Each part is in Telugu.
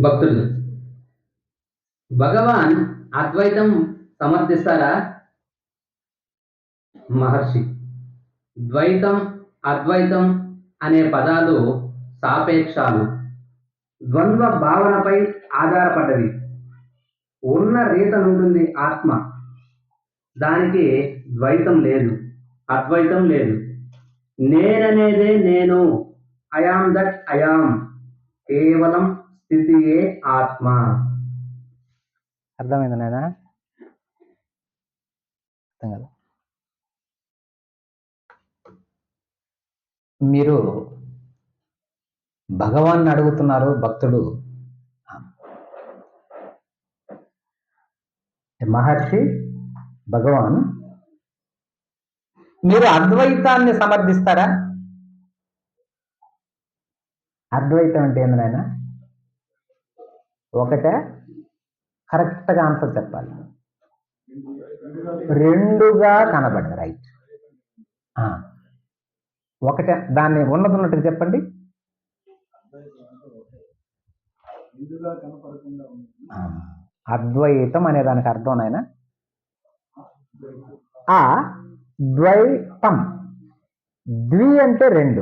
భక్తుడు. భగవాన్ అద్వైతం సమర్థిస్తారా మహర్షి. ద్వైతం అద్వైతం అనే పదాలు సాపేక్షాలు. ద్వంద్వ భావనపై ఆధారపడ్డవి. ఉన్న రీతనుంటుంది ఆత్మ. దానికి ద్వైతం లేదు అద్వైతం లేదు. నేననేదే నేను. అయాం దట్ అయాం కేవలం స్థితియే ఆత్మ. అర్థమైంది నాయన? అర్థం కదా మీరు భగవాన్ అడుగుతున్నారు భక్తుడు. మహర్షి భగవాన్ మీరు అద్వైతాన్ని సమర్థిస్తారా? అద్వైతం అంటే ఏంది నాయనా? ఒకటే కరెక్ట్గా ఆన్సర్ చెప్పాలి. రెండుగా కనబడదు రైట్. ఒకటే దాన్ని ఉన్నది ఉన్నట్టుగా చెప్పండి అద్వైతం అనే దానికి అర్థం నాయన. ఆ ద్వైతం. ద్వి అంటే రెండు.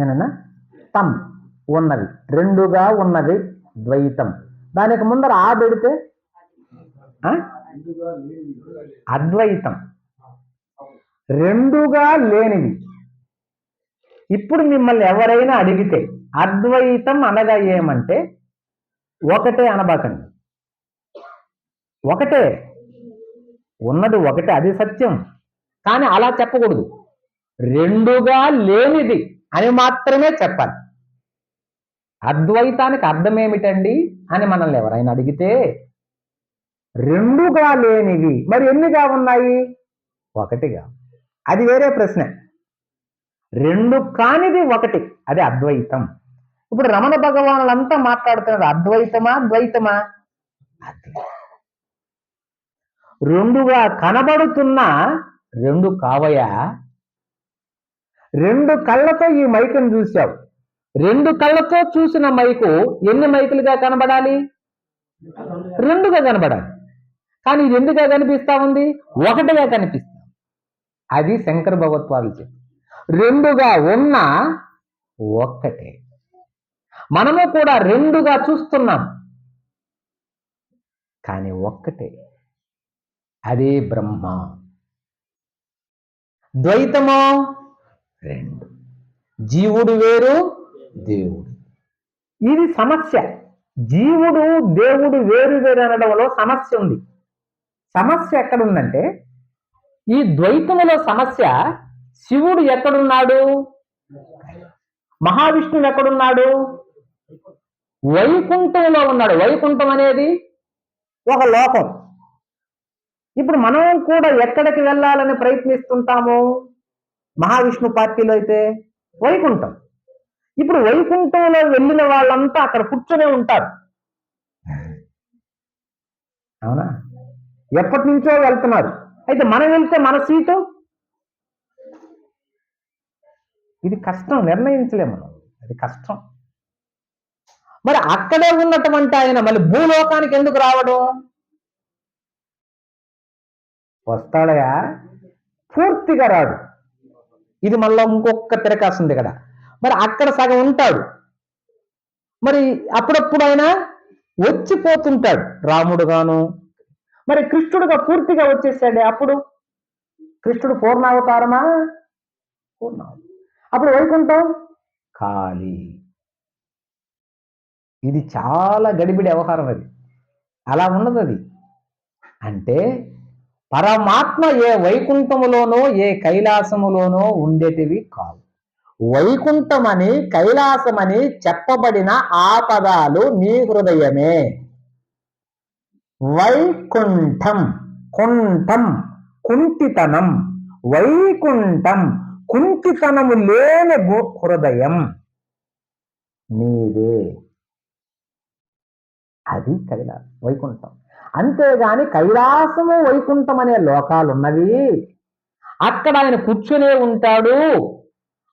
ఏనన్నా? తం. ఉన్నది. రెండుగా ఉన్నది ద్వైతం. దానికి ముందర ఆ పెడితే అద్వైతం. రెండుగా లేనివి ఇప్పుడు మిమ్మల్ని ఎవరైనా అడిగితే అద్వైతం అనగా ఏమంటే ఒకటే అనబాకండి. ఒకటే. ఉన్నది ఒకటే అది సత్యం. కానీ అలా చెప్పకూడదు. రెండుగా లేనిది అని మాత్రమే చెప్పాలి. అద్వైతానికి అర్థం ఏమిటండి అని మనల్ని ఎవరైనా అడిగితే రెండుగా లేనివి. మరి ఎన్నిగా ఉన్నాయి? ఒకటిగా. అది వేరే ప్రశ్న. రెండు కానిది ఒకటి. అది అద్వైతం. ఇప్పుడు రమణ భగవానులంతా మాట్లాడుతున్నారు అద్వైతమా ద్వైతమా రెండుగా కనబడుతున్న రెండు కావయా? రెండు కళ్ళతో ఈ మైకను చూశావు. రెండు కళ్ళతో చూసిన మైకు ఎన్ని మైకులుగా కనబడాలి? రెండుగా కనబడాలి. కానీ ఇది ఎందుగా కనిపిస్తా ఉంది? ఒకటిగా కనిపిస్తా అది శంకర భగవత్వాలు చెప్పి. రెండుగా ఉన్న ఒక్కటే. మనము కూడా రెండుగా చూస్తున్నాం. కానీ ఒక్కటే. అదే బ్రహ్మ. ద్వైతమో రెండు. జీవుడు వేరు దేవుడు. ఇది సమస్య. జీవుడు దేవుడు వేరు వేరు అనడంలో సమస్య ఉంది. సమస్య ఎక్కడుందంటే ఈ ద్వైతములో సమస్య శివుడు ఎక్కడున్నాడు? మహావిష్ణువు ఎక్కడున్నాడు? వైకుంఠంలో ఉన్నాడు. వైకుంఠం అనేది ఒక లోకం. ఇప్పుడు మనం కూడా ఎక్కడికి వెళ్ళాలని ప్రయత్నిస్తుంటాము? మహావిష్ణు పార్టీలో అయితే వైకుంఠం. ఇప్పుడు వైకుంఠంలో వెళ్ళిన వాళ్ళంతా అక్కడ కూర్చొనే ఉంటారు. అవునా? ఎప్పటి నుంచో వెళ్తున్నారు. అయితే మనం వెళ్తే మన సీటు? ఇది కష్టం నిర్ణయించలేము మనం. అది కష్టం. మరి అక్కడే ఉన్నటువంటి ఆయన మళ్ళీ భూలోకానికి ఎందుకు రావడం? వస్తాడయా? పూర్తిగా రాడు. ఇది మళ్ళీ ఇంకొక తిరకాస్తుంది కదా. మరి అక్కడ సగం ఉంటాడు. మరి అప్పుడప్పుడు ఆయన వచ్చిపోతుంటాడు రాముడుగాను. మరి కృష్ణుడుగా పూర్తిగా వచ్చేసాడే అప్పుడు? కృష్ణుడు పూర్ణావతారమా? పూర్ణ అప్పుడు వైకుంఠం? ఖాళీ. ఇది చాలా గడిబిడి వ్యవహారం అది. అలా ఉన్నది అది. అంటే పరమాత్మ ఏ వైకుంఠములోనో ఏ కైలాసములోనో ఉండేటివి కావు. వైకుంఠమని కైలాసమని చెప్పబడిన ఆ పదాలు నీ హృదయమే. వైకుంఠం కుంఠం కుంటితనం. వైకుంఠం కుంటితనము లేని హృదయం. నీదే అది కైలాసం వైకుంఠం. అంతేగాని కైలాసము వైకుంఠం అనే లోకాలు ఉన్నవి అక్కడ ఆయన కూర్చునే ఉంటాడు.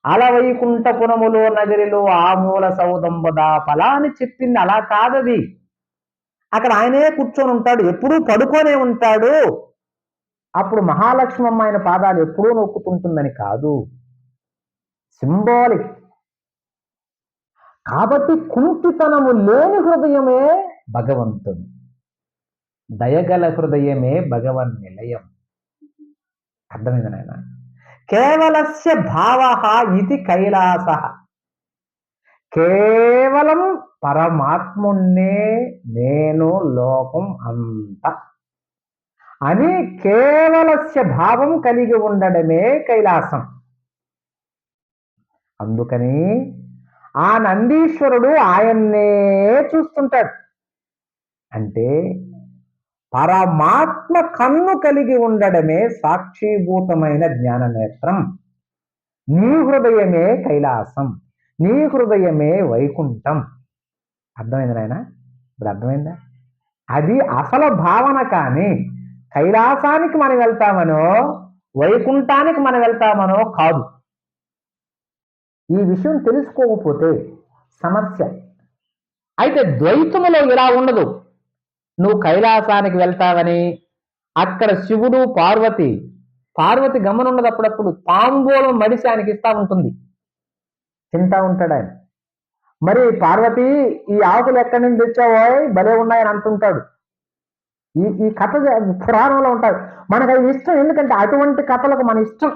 అలవైకుంఠపురములో నగరిలో ఆ మూల సౌదంబదా ఫలా అని చెప్పింది. అలా కాదది. అక్కడ ఆయనే కూర్చొని ఉంటాడు. ఎప్పుడూ పడుకొనే ఉంటాడు. అప్పుడు మహాలక్ష్మమ్మ ఆయన పాదాలు ఎప్పుడూ నొక్కుతుంటుందని కాదు. సింబాలిక్. కాబట్టి కుంటితనము లేని హృదయమే భగవంతుడు. దయగల హృదయమే భగవన్ నిలయం. అర్థమైంది నాయన? కేవలస్య భావ ఇది కైలాస. కేవలం పరమాత్ముణ్ణే నేను లోకం అంత. అని కేవలస్య భావం కలిగి ఉండడమే కైలాసం. అందుకని ఆ నందీశ్వరుడు ఆయన్నే చూస్తుంటాడు. అంటే పరమాత్మ కన్ను కలిగి ఉండడమే సాక్షిభూతమైన జ్ఞాన నేత్రం నీ హృదయమే కైలాసం నీ హృదయమే వైకుంఠం. అర్థమైంది నాయన? ఇప్పుడు అర్థమైందా? అది అసలు భావన కానీ కైలాసానికి మనం వెళ్తామనో వైకుంఠానికి మనం వెళ్తామనో కాదు. ఈ విషయం తెలుసుకోకపోతే సమస్య. అయితే ద్వైతములో ఇలా ఉండదు. నువ్వు కైలాసానికి వెళ్తావని అక్కడ శివుడు పార్వతి పార్వతి గమనున్నది అప్పుడప్పుడు తాంబూలం మడిసి ఆయనకి ఇస్తా ఉంటుంది. తింటా ఉంటాడు ఆయన. మరి పార్వతి ఈ ఆకులు ఎక్కడి నుంచి తెచ్చావో భలే ఉన్నాయని అంటుంటాడు. ఈ ఈ కథ పురాణంలో ఉంటాడు. మనకు అది ఇష్టం. ఎందుకంటే అటువంటి కథలకు మన ఇష్టం.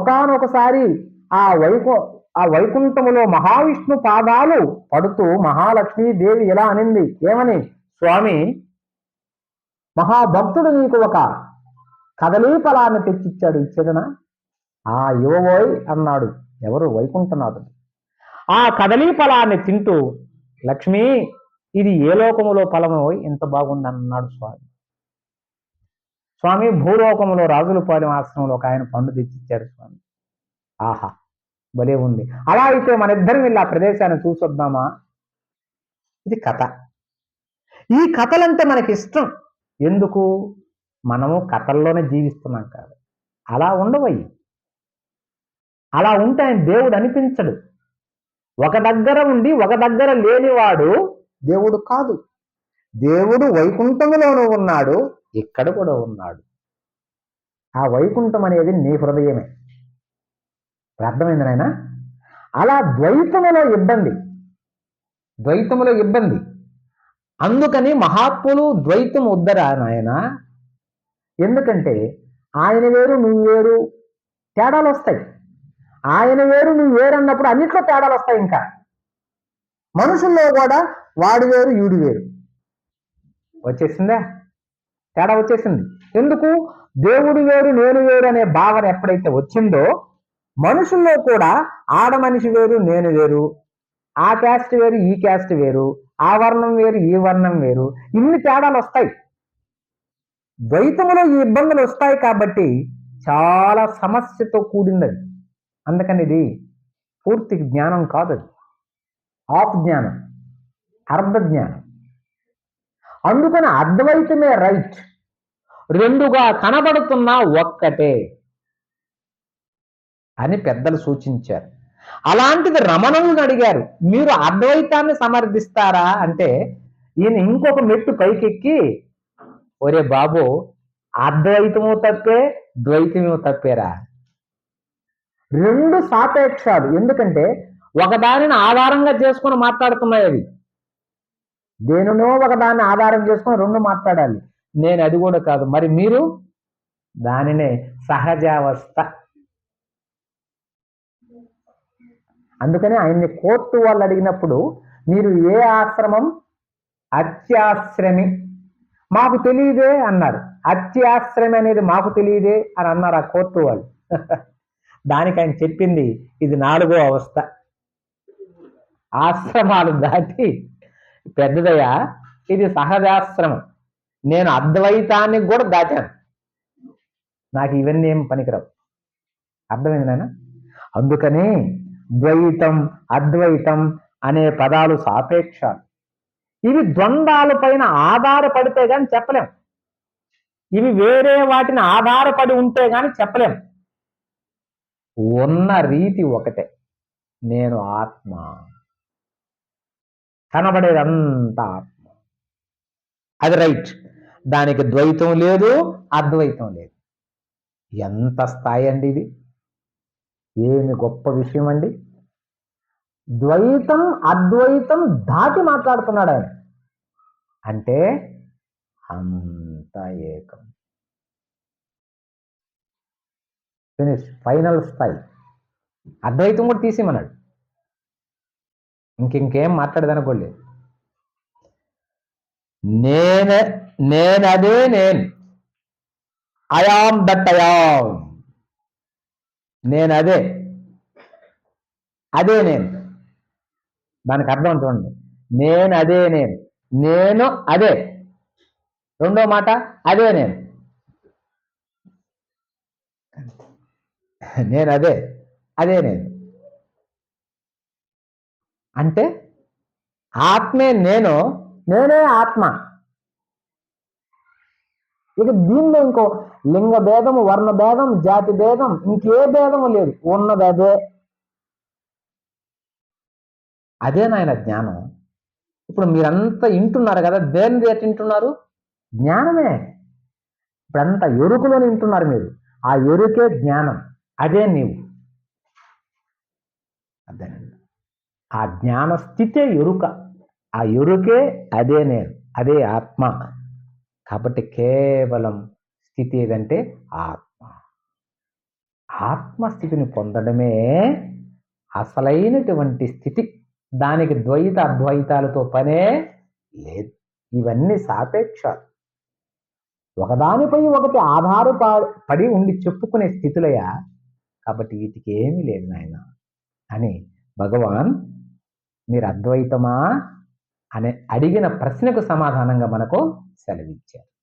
ఒకానొకసారి ఆ వైకు ఆ వైకుంఠములో మహావిష్ణు పాదాలు పడుతూ మహాలక్ష్మీదేవి ఎలా ఇలా అనింది? ఏమని? స్వామి మహాభక్తుడు నీకు ఒక కదలీ ఫలాన్ని తెచ్చిచ్చాడు ఇచ్చేదనా ఆ ఇవ్వబోయ్ అన్నాడు ఎవరు? వైకుంఠనాథుడు. ఆ కదలీపలాన్ని తింటూ లక్ష్మి ఇది ఏ లోకములో ఫలమో ఇంత బాగుంది అన్నాడు స్వామి. స్వామి భూలోకములో రాజులపాలెం ఆశ్రమంలో ఒక ఆయన పండు తెచ్చిచ్చాడు స్వామి. ఆహా! భలే ఉంది. అలా అయితే మన ఇద్దరం వెళ్ళి ఆ ప్రదేశాన్ని చూసొద్దామా? ఇది కథ. ఈ కథలంటే మనకి ఇష్టం ఎందుకు? మనము కథల్లోనే జీవిస్తున్నాం కాదు. అలా ఉండవయ్యి. అలా ఉంటే ఆయన దేవుడు అనిపించడు. ఒక దగ్గర ఉండి ఒక దగ్గర లేనివాడు దేవుడు కాదు. దేవుడు వైకుంఠములోనూ ఉన్నాడు. ఇక్కడ కూడా ఉన్నాడు. ఆ వైకుంఠం అనేది నీ హృదయమే. అర్థమైంది నాయన? అలా ద్వైతములో ఇబ్బంది. ద్వైతములో ఇబ్బంది. అందుకని మహాత్ములు ద్వైతం వద్దరా నాయన? ఎందుకంటే ఆయన వేరు నువ్వు వేరు తేడాలు వస్తాయి. ఆయన వేరు నువ్వు వేరు అన్నప్పుడు అన్నిట్లో తేడాలు వస్తాయి ఇంకా. మనుషుల్లో కూడా వాడు వేరు ఈడు వేరు. వచ్చేసిందా? తేడా వచ్చేసింది. ఎందుకు? దేవుడు వేరు నేను వేరు అనే భావన ఎప్పుడైతే వచ్చిందో మనుషుల్లో కూడా ఆడ మనిషి వేరు నేను వేరు. ఆ క్యాస్ట్ వేరు ఈ క్యాస్ట్ వేరు. ఆ వర్ణం వేరు ఈ వర్ణం వేరు. ఇన్ని తేడాలు వస్తాయి. ద్వైతములో ఈ ఇబ్బందులు వస్తాయి కాబట్టి చాలా సమస్యతో కూడింది అందుకని ఇది పూర్తి జ్ఞానం కాదు అది ఆఫ్ జ్ఞానం అర్ధ జ్ఞానం అందుకని అద్వైతమే రైట్ రెండుగా కనబడుతున్న ఒక్కటే. అని పెద్దలు సూచించారు. అలాంటిది రమణులను అడిగారు మీరు అద్వైతాన్ని సమర్థిస్తారా? అంటే ఈయన ఇంకొక మెట్టు పైకెక్కి ఒరే బాబు అద్వైతము తప్పే ద్వైతము తప్పేరా? రెండు సాపేక్షాలు. ఎందుకంటే ఒకదానిని ఆధారంగా చేసుకొని మాట్లాడుతున్నాయి అవి. దేనినో ఒకదాన్ని ఆధారం చేసుకొని రెండు మాట్లాడాలి. నేను అది కూడా కాదు. మరి మీరు? దానినే సహజావస్థ. అందుకని ఆయన్ని కోర్టు వాళ్ళు అడిగినప్పుడు మీరు ఏ ఆశ్రమం? అత్యాశ్రమి. మాకు తెలియదే అన్నారు. అత్యాశ్రమి అనేది మాకు తెలియదే అని అన్నారు ఆ కోర్టు వాళ్ళు. దానికి ఆయన చెప్పింది ఇది నాలుగో అవస్థ. ఆశ్రమాలు దాటి పెద్దదయ్యా ఇది సహజాశ్రమం. నేను అద్వైతాన్ని కూడా దాటాను. నాకు ఇవన్నీ ఏం పనికిరావు. అర్థమైంది నాయన అందుకని ద్వైతం అద్వైతం అనే పదాలు సాపేక్షాలు. ఇవి ద్వంద్వాల పైన ఆధారపడితే గాని చెప్పలేం. ఇవి వేరే వాటిని ఆధారపడి ఉంటే గాని చెప్పలేం. ఉన్న రీతి ఒకటే. నేను ఆత్మ. కనబడేదంతా ఆత్మ. అది రైట్. దానికి ద్వైతం లేదు అద్వైతం లేదు. ఎంత స్థాయి అండి ఇది? ఏమి గొప్ప విషయం అండి ద్వైతం అద్వైతం దాటి మాట్లాడుతున్నాడు ఆయన. అంటే అంత ఏకం. ఫినిష్ ఫైనల్ స్థాయి అద్వైతం కూడా తీసేమన్నాడు ఇంకింకేం మాట్లాడదనుకోలేదు. నేను నేనదే నేను. ఐ ఆమ్ దట్ అయాం నేను అదే అదే నేను. దానికి అర్థం చూడండి. నేను అదే నేను. నేను అదే. రెండో మాట అదే నేను. నేను అదే అదే నేను. అంటే ఆత్మే నేను నేనే ఆత్మ. ఇక దీనిలో ఇంకో లింగ భేదము వర్ణ భేదం జాతి భేదం ఇంకే భేదము లేదు. ఉన్నది అదే అదే నాయన జ్ఞానం. ఇప్పుడు మీరంతా వింటున్నారు కదా దేని రేట్ వింటున్నారు జ్ఞానమే. ఇప్పుడంతా ఎరుకులో వింటున్నారు మీరు. ఆ ఎరుకే జ్ఞానం. అదే నీవు. అదేనండి ఆ జ్ఞాన స్థితే ఎరుక. ఆ ఎరుకే అదే నేను. అదే ఆత్మ. కాబట్టి కేవలం స్థితి ఏదంటే ఆత్మ. ఆత్మస్థితిని పొందడమే అసలైనటువంటి స్థితి. దానికి ద్వైత అద్వైతాలతో పనే లేదు. ఇవన్నీ సాపేక్షాలు. ఒకదానిపై ఒకటి ఆధారపడి ఉండి చెప్పుకునే స్థితులయ్యా కాబట్టి వీటికి ఏమీ లేదు నాయన. అని భగవాన్ మీరు అద్వైతమా? అనే అడిగిన ప్రశ్నకు సమాధానంగా మనకు సెలవిచ్చారు.